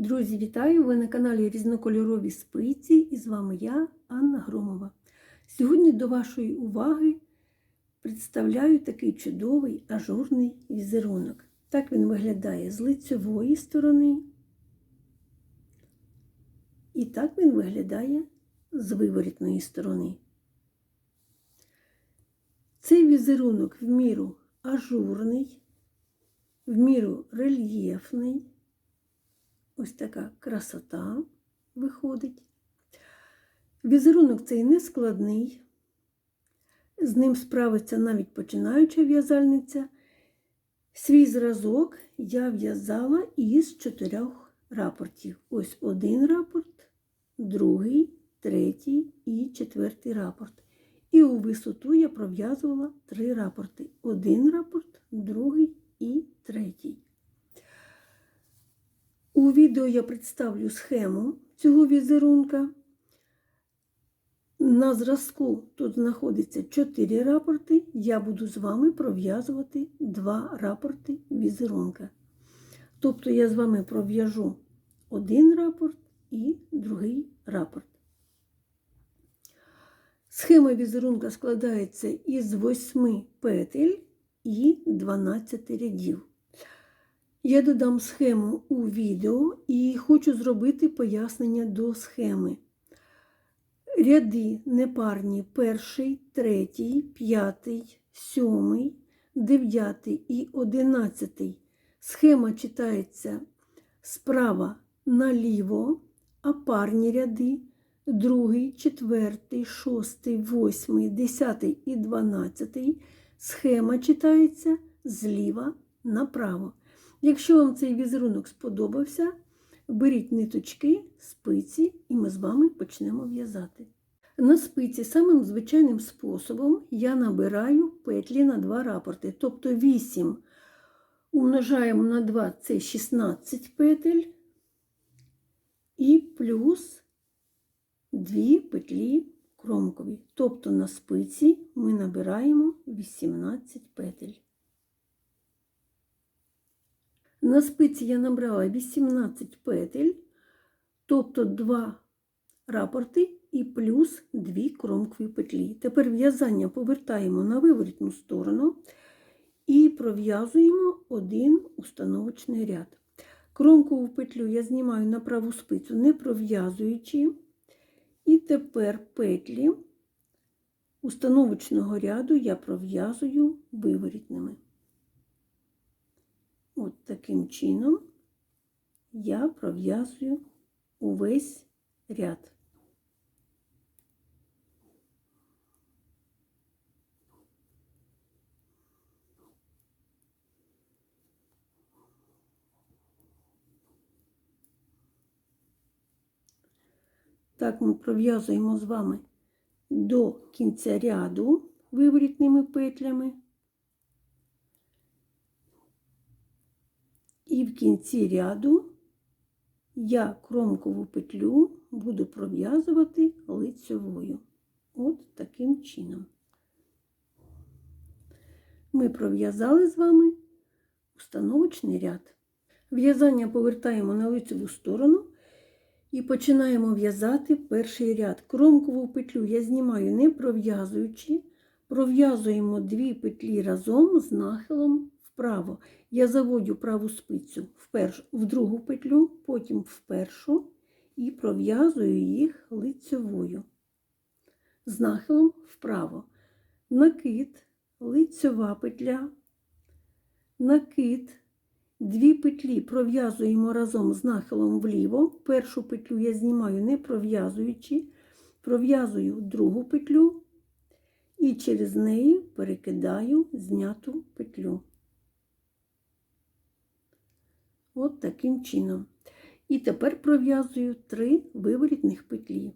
Друзі, вітаю! Ви на каналі Різнокольорові спиці і з вами я, Анна Громова. Сьогодні до вашої уваги представляю такий чудовий ажурний візерунок. Так він виглядає з лицьової сторони. І так він виглядає з виворітної сторони. Цей візерунок в міру ажурний, в міру рельєфний. Ось така красота виходить. Візерунок цей не складний, з ним справиться навіть починаюча в'язальниця. Свій зразок я в'язала із чотирьох рапортів. Ось один рапорт, другий, третій і четвертий рапорт. І у висоту я пров'язувала три рапорти. Один рапорт, другий і третій. У відео я представлю схему цього візерунка. На зразку тут знаходиться 4 рапорти. Я буду з вами пров'язувати 2 рапорти візерунка. Тобто я з вами пров'яжу один рапорт і другий рапорт. Схема візерунка складається із 8 петель і 12 рядів. Я додам схему у відео і хочу зробити пояснення до схеми. Ряди непарні перший, третій, п'ятий, сьомий, дев'ятий і одинадцятий. Схема читається справа наліво, а парні ряди другий, четвертий, шостий, восьмий, десятий і дванадцятий. Схема читається зліва направо. Якщо вам цей візерунок сподобався, беріть ниточки, спиці, і ми з вами почнемо в'язати. На спиці самим звичайним способом я набираю петлі на два рапорти. Тобто 8 умножаємо на 2 це 16 петель, і плюс 2 петлі кромкові. Тобто на спиці ми набираємо 18 петель. На спиці я набрала 18 петель, тобто 2 рапорти і плюс 2 кромкові петлі. Тепер в'язання повертаємо на виворітну сторону і пров'язуємо один установочний ряд. Кромкову петлю я знімаю на праву спицю, не пров'язуючи. І тепер петлі установочного ряду я пров'язую виворітними. От таким чином я пров'язую увесь ряд. Так ми пров'язуємо з вами до кінця ряду виворітними петлями. І в кінці ряду я кромкову петлю буду пров'язувати лицьовою. От таким чином. Ми пров'язали з вами установочний ряд. В'язання повертаємо на лицеву сторону і починаємо в'язати перший ряд. Кромкову петлю я знімаю не пров'язуючи, пров'язуємо дві петлі разом з нахилом вправо. Я заводю праву спицю в, перш, в другу петлю, потім в першу і пров'язую їх лицьовою. З нахилом вправо. Накид, лицьова петля, накид, дві петлі пров'язуємо разом з нахилом вліво. Першу петлю я знімаю не пров'язуючи, пров'язую другу петлю і через неї перекидаю зняту петлю. От таким чином. І тепер пров'язую три виворітних петлі.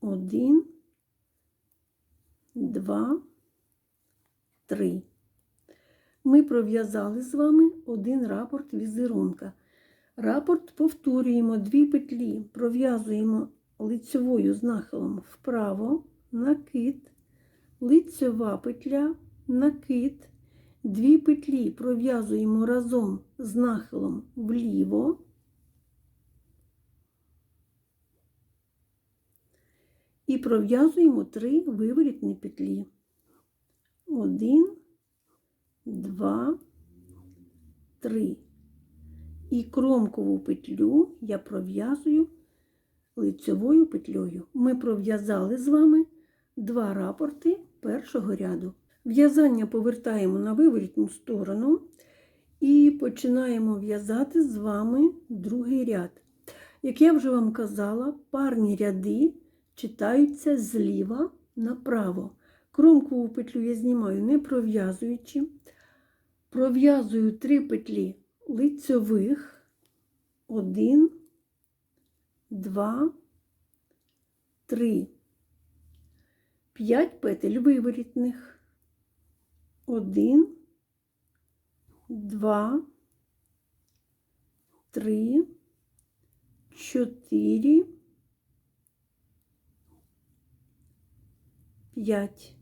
Один, два, три. Ми пров'язали з вами один рапорт візерунка. Рапорт повторюємо дві петлі, пров'язуємо лицьовою з нахилом вправо, накид, лицьова петля, накид, Дві петлі пров'язуємо разом з нахилом вліво. І пров'язуємо три виворітні петлі. Один, два, три. І кромкову петлю я пров'язую лицевою петлею. Ми пров'язали з вами два рапорти першого ряду. В'язання повертаємо на виворітну сторону і починаємо в'язати з вами другий ряд. Як я вже вам казала, парні ряди читаються зліва направо. Кромкову петлю я знімаю не пров'язуючи. Пров'язую три петлі лицьових. Один, два, три. П'ять петель виворітних. Один, два, три, чотири, п'ять.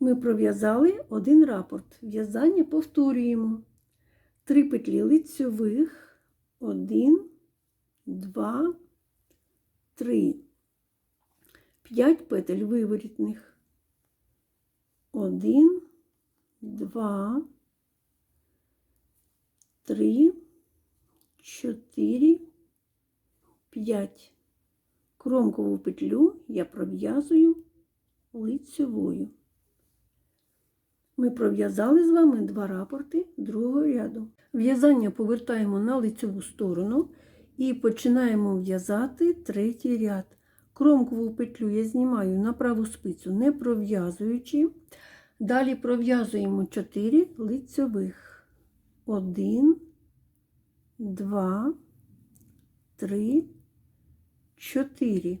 Ми пров'язали один рапорт. В'язання повторюємо. Три петлі лицьових. Один, два, три. П'ять петель виворітних. Один, два, три, чотири, п'ять. Кромкову петлю я пров'язую лицьовою. Ми пров'язали з вами два рапорти другого ряду. В'язання повертаємо на лицеву сторону і починаємо в'язати третій ряд. Кромкову петлю я знімаю на праву спицю, не пров'язуючи. Далі пров'язуємо 4 лицьових. 1, 2, 3, 4.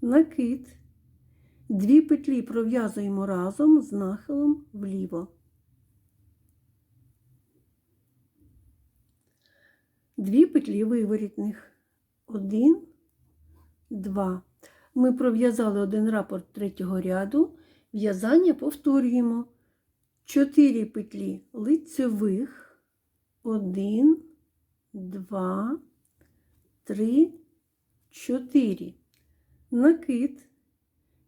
Накид. Дві петлі пров'язуємо разом з нахилом вліво. Дві петлі виворітних. Один, два. Ми пров'язали один рапорт третього ряду. В'язання повторюємо. Чотири петлі лицевих. Один, два, три, чотири. Накид.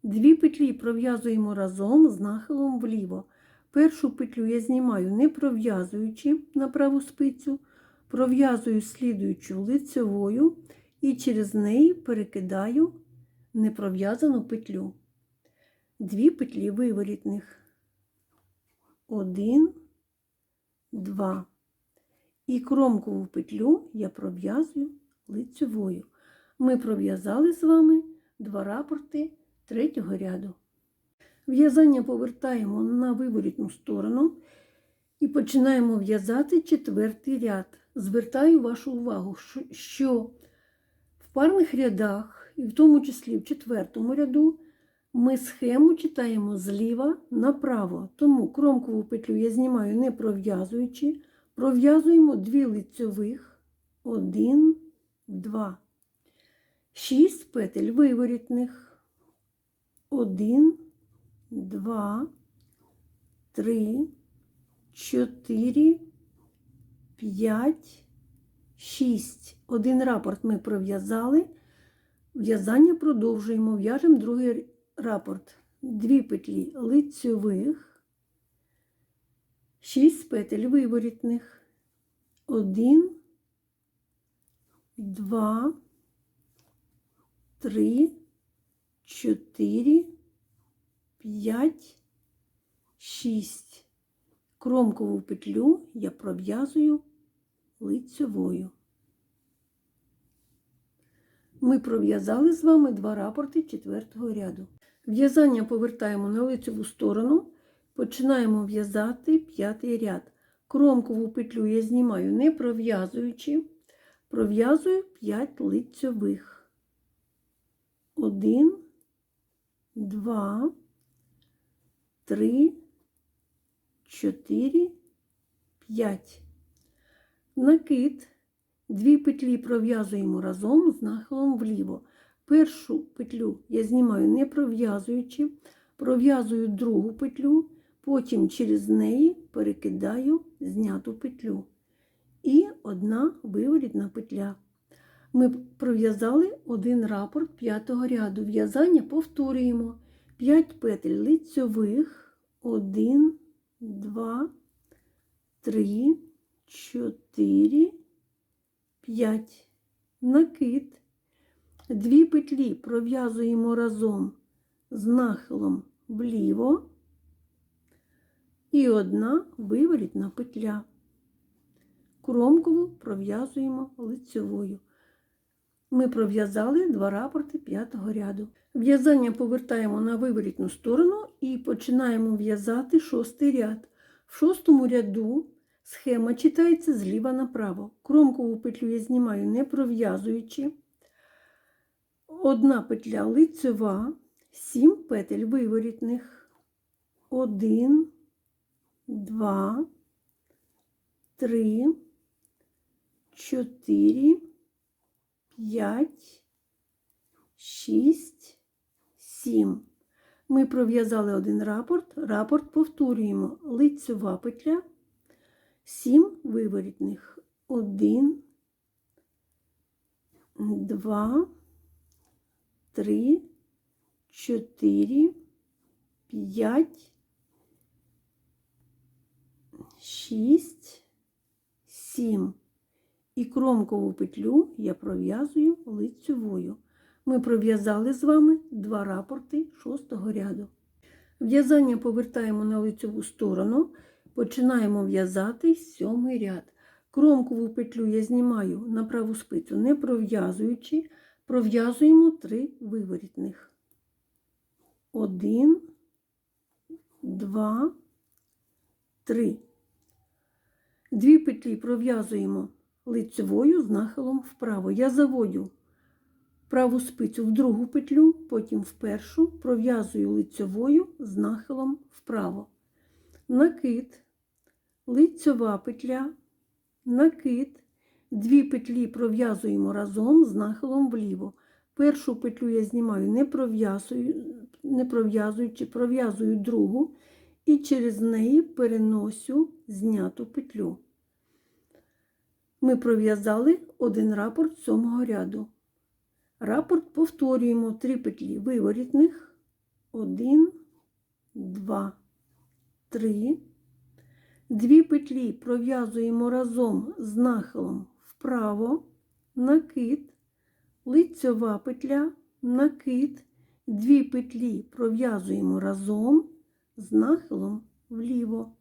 Дві петлі пров'язуємо разом з нахилом вліво. Першу петлю я знімаю не пров'язуючи на праву спицю, пров'язую слідуючу лицевою і через неї перекидаю непров'язану петлю. Дві петлі виворітних. Один, два. І кромкову петлю я пров'язую лицевою. Ми пров'язали з вами два рапорти третього ряду. В'язання повертаємо на виворітну сторону і починаємо в'язати четвертий ряд. Звертаю вашу увагу, що парних рядах, і в тому числі в четвертому ряду, ми схему читаємо зліва направо. Тому кромкову петлю я знімаю не пров'язуючи, пров'язуємо дві лицьових, один, два. Шість петель виворітних. Один, два, три, чотири, п'ять, шість. Один рапорт ми пров'язали. В'язання продовжуємо. В'яжемо другий рапорт. Дві петлі лицьових, шість петель виворітних. Один, два, три, чотири, п'ять, шість. Кромкову петлю я пров'язую лицевою. Ми пров'язали з вами два рапорти четвертого ряду. В'язання повертаємо на лицеву сторону, починаємо в'язати п'ятий ряд. Кромкову петлю я знімаю не пров'язуючи, пров'язую 5 лицьових. Один, два, три, чотири, п'ять. Накид. Дві петлі пров'язуємо разом з нахилом вліво. Першу петлю я знімаю не пров'язуючи, пров'язую другу петлю, потім через неї перекидаю зняту петлю. І одна виворітна петля. Ми пров'язали один рапорт п'ятого ряду. В'язання повторюємо. 5 петель лицьових. 1, 2, 3, 4, 5. Накид. Дві петлі пров'язуємо разом з нахилом вліво і одна виворітна петля. Кромкову пров'язуємо лицьовою. Ми пров'язали два рапорти п'ятого ряду. В'язання повертаємо на виворітну сторону і починаємо в'язати шостий ряд. В шостому ряду схема читається зліва направо. Кромкову петлю я знімаю не пров'язуючи. Одна петля лицьова, сім петель виворітних. Один, два, три, чотири, п'ять, шість, сім. Ми пров'язали один рапорт. Рапорт повторюємо. Лицьова петля, сім виворітних. Один, два, три, чотири, п'ять, шість, сім. І кромкову петлю я пров'язую лицьовою. Ми пров'язали з вами два рапорти шостого ряду. В'язання повертаємо на лицьову сторону, починаємо в'язати сьомий ряд. Кромкову петлю я знімаю на праву спицю, не пров'язуючи, пров'язуємо три виворітних. Один, два, три. Дві петлі пров'язуємо лицевою з нахилом вправо. Я заводю праву спицю в другу петлю, потім в першу, пров'язую лицевою з нахилом вправо. Накид, лицьова петля, накид. Дві петлі пров'язуємо разом з нахилом вліво. Першу петлю я знімаю не пров'язую, не пров'язуючи, пров'язую другу і через неї переносю зняту петлю. Ми пров'язали один рапорт сьомого ряду. Рапорт повторюємо три петлі виворітних. Один, два, три. Дві петлі пров'язуємо разом з нахилом вправо, накид, лицьова петля, накид. Дві петлі пров'язуємо разом з нахилом вліво.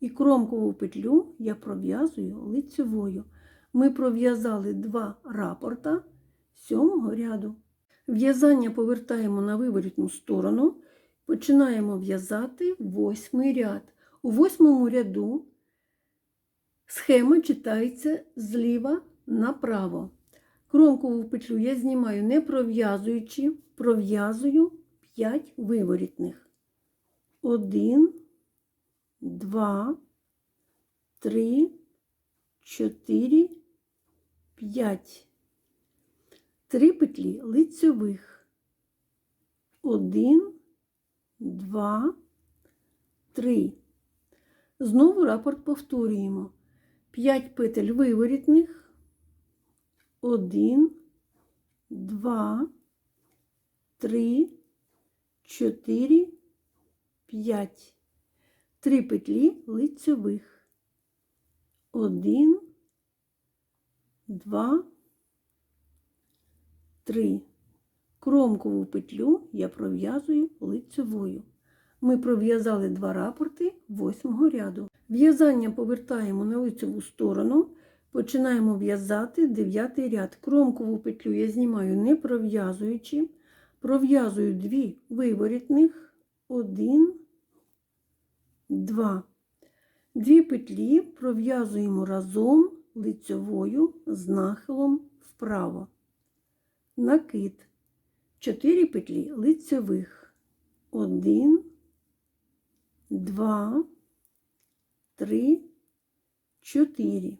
І кромкову петлю я пров'язую лицьовою. Ми пров'язали два рапорта сьомого ряду. В'язання повертаємо на виворітну сторону, починаємо в'язати восьмий ряд. У восьмому ряду схема читається зліва направо. Кромкову петлю я знімаю не пров'язуючи, пров'язую 5 виворітних. Один, два, три, чотири, п'ять. Три петлі лицьових. Один, два, три. Знову рапорт повторюємо. П'ять петель виворітних. Один, два, три, чотири, п'ять. Три петлі лицьових. Один, два, три. Кромкову петлю я пров'язую лицьовою. Ми пров'язали два рапорти восьмого ряду. В'язання повертаємо на лицеву сторону, починаємо в'язати дев'ятий ряд. Кромкову петлю я знімаю не пров'язуючи, пров'язую дві виворітних, один, два. Дві петлі пров'язуємо разом лицьовою з нахилом вправо. Накид. Чотири петлі лицьових. Один, два, три, чотири.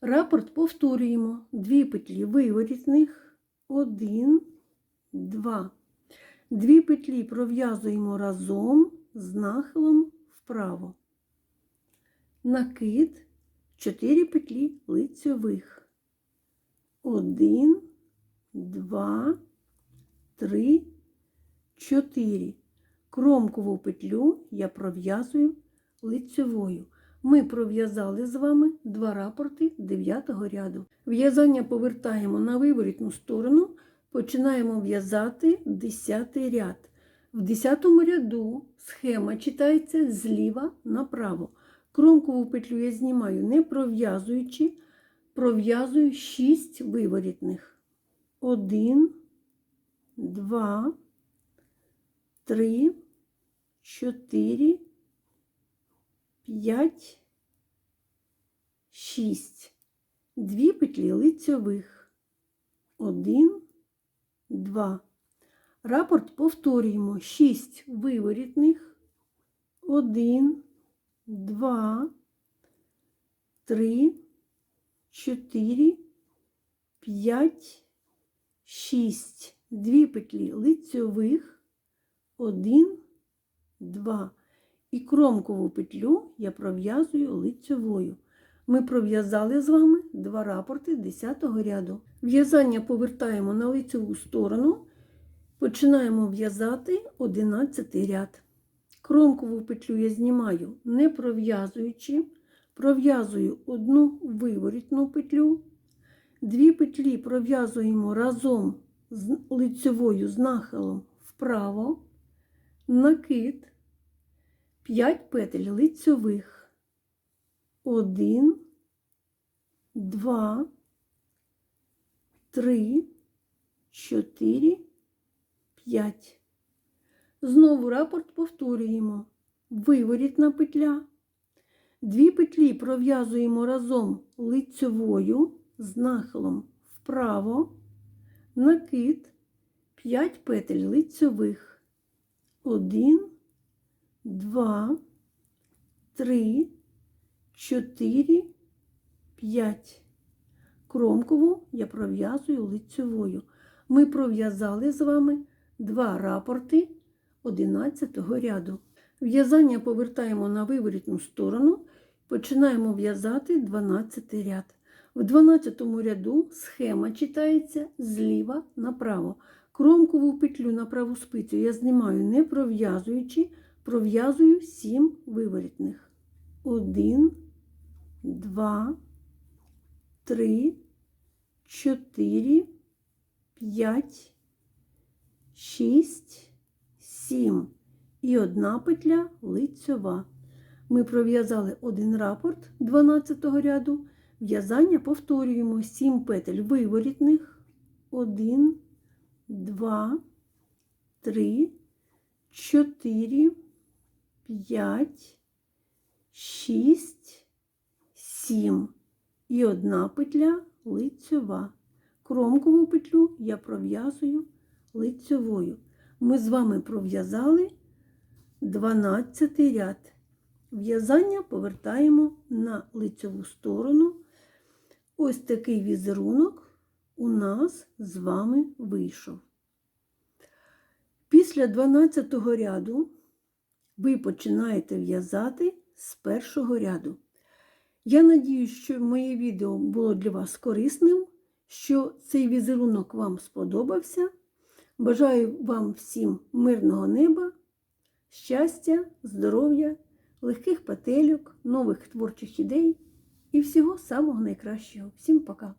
Рапорт повторюємо. Дві петлі виворітних. Один, два. Дві петлі пров'язуємо разом з нахилом вправо. Накид. 4 петлі лицьових. 1, 2, 3, 4. Кромкову петлю я пров'язую лицьовою. Ми пров'язали з вами два рапорти 9 ряду. В'язання повертаємо на виворітну сторону, починаємо в'язати 10 ряд. В 10 ряду схема читається зліва направо. Кромкову петлю я знімаю не пров'язуючи, пров'язую 6 виворітних. 1, 2, 3, 4, 5, 6. Дві петлі лицьових. 1, 2. Рапорт повторюємо 6 виворітних. 1, 2, 3, 4, 5, 6. Дві петлі лицьових. 1, 2. І кромкову петлю я пров'язую лицьовою. Ми пров'язали з вами два рапорти 10 ряду. В'язання повертаємо на лицьову сторону. Починаємо в'язати 11 ряд. Кромкову петлю я знімаю не пров'язуючи, пров'язую одну виворітну петлю, дві петлі пров'язуємо разом з лицьовою з нахилом вправо, накид, 5 петель лицьових, 1, 2, 3, 4, 5. Знову рапорт повторюємо. Виворітна петля. Дві петлі пров'язуємо разом лицьовою з нахилом вправо, накид, 5 петель лицьових. 1, 2, 3, 4, 5. Кромкову я пров'язую лицьовою. Ми пров'язали з вами два рапорти 11 ряду. В'язання повертаємо на виворітну сторону, починаємо в'язати 12 ряд. В 12 ряду схема читається зліва направо. Кромкову петлю на праву спицю я знімаю не пров'язуючи, пров'язую 7 виворітних. 1, 2, 3, 4, 5, 6, 7 і одна петля лицьова. Ми пров'язали один рапорт 12 ряду. В'язання повторюємо 7 петель виворітних. 1, 2, 3, 4, 5, 6, 7 і одна петля лицьова. Кромкову петлю я пров'язую лицьовою. Ми з вами пров'язали 12 ряд. В'язання повертаємо на лицьову сторону. Ось такий візерунок у нас з вами вийшов. Після 12 ряду ви починаєте в'язати з першого ряду. Я надію, що моє відео було для вас корисним, що цей візерунок вам сподобався. Бажаю вам всім мирного неба, щастя, здоров'я, легких петельок, нових творчих ідей і всього самого найкращого. Всім пока!